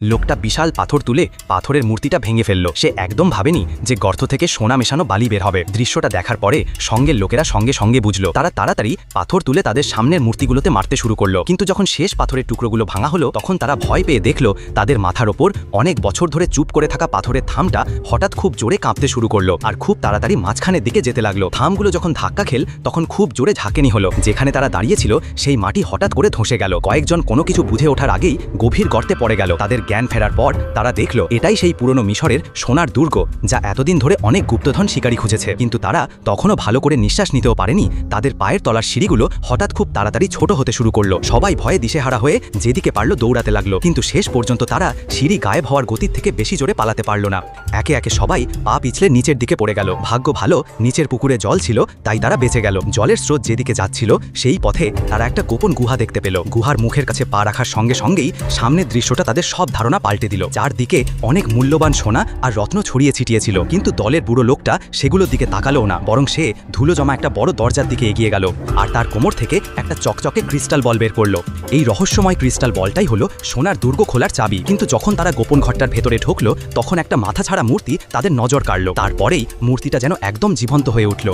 লোকটা বিশাল পাথর তুলে পাথরের মূর্তিটা ভেঙে ফেলল। সে একদম ভাবেনি যে গর্ত থেকে সোনা মেশানো বালি বের হবে। দৃশ্যটা দেখার পরে সঙ্গের লোকেরা সঙ্গে সঙ্গে বুঝলো। তারা তাড়াতাড়ি পাথর তুলে তাদের সামনের মূর্তিগুলোতে মারতে শুরু করল। কিন্তু যখন শেষ পাথরের টুকরোগুলো ভাঙা হলো, তখন তারা ভয় পেয়ে দেখল তাদের মাথার ওপর অনেক বছর ধরে চুপ করে থাকা পাথরের থামটা হঠাৎ খুব জোরে কাঁপতে শুরু করল আর খুব তাড়াতাড়ি মাঝখানের দিকে যেতে লাগল। থামগুলো যখন ধাক্কা খেল, তখন খুব জোরে ঝাঁকেনি হলো। যেখানে তারা দাঁড়িয়েছিল, সেই মাটি হঠাৎ করে ধসে গেল। কয়েকজন কোনো কিছু বুঝে ওঠার আগেই গভীর গর্তে পড়ে গেল। তাদের জ্ঞান ফেরার পর তারা দেখল, এটাই সেই পুরনো মিশরের সোনার দুর্গ, যা এতদিন ধরে অনেক গুপ্তধন শিকারী খুঁজেছে। কিন্তু তারা তখনও ভালো করে নিঃশ্বাস নিতেও পারেনি। তাদের পায়ের তলার সিঁড়িগুলো হঠাৎ খুব তাড়াতাড়ি ছোট হতে শুরু করল। সবাই ভয়ে দিশেহারা হয়ে যেদিকে পারল দৌড়াতে লাগল। কিন্তু শেষ পর্যন্ত তারা সিঁড়ি গায়েব হওয়ার গতির থেকে বেশি জোরে পালাতে পারল না। একে একে সবাই পা পিছলে নিচের দিকে পড়ে গেল। ভাগ্য ভালো, নিচের পুকুরে জল ছিল, তাই তারা বেঁচে গেল। জলের স্রোত যেদিকে যাচ্ছিল, সেই পথে তারা একটা গোপন গুহা দেখতে পেল। গুহার মুখের কাছে পা রাখার সঙ্গে সঙ্গেই সামনের দৃশ্যটা তাদের সব ধারণা পাল্টে দিল। চারদিকে অনেক মূল্যবান সোনা আর রত্ন ছড়িয়ে ছিটিয়েছিল, কিন্তু দলের বুড়ো লোকটা সেগুলোর দিকে তাকালো না, বরং সে ধুলো জমা একটা বড় দরজার দিকে এগিয়ে গেল আর তার কোমর থেকে একটা চকচকে ক্রিস্টাল বল বের করল। এই রহস্যময় ক্রিস্টাল বলটাই হলো সোনার দুর্গ খোলার চাবি। কিন্তু যখন তারা গোপন ঘরটার ভেতরে ঢুকলো, তখন একটা মাথা ছাড়া মূর্তি তাদের নজর কাড়ল। তারপরেই মূর্তিটা যেন একদম জীবন্ত হয়ে উঠল।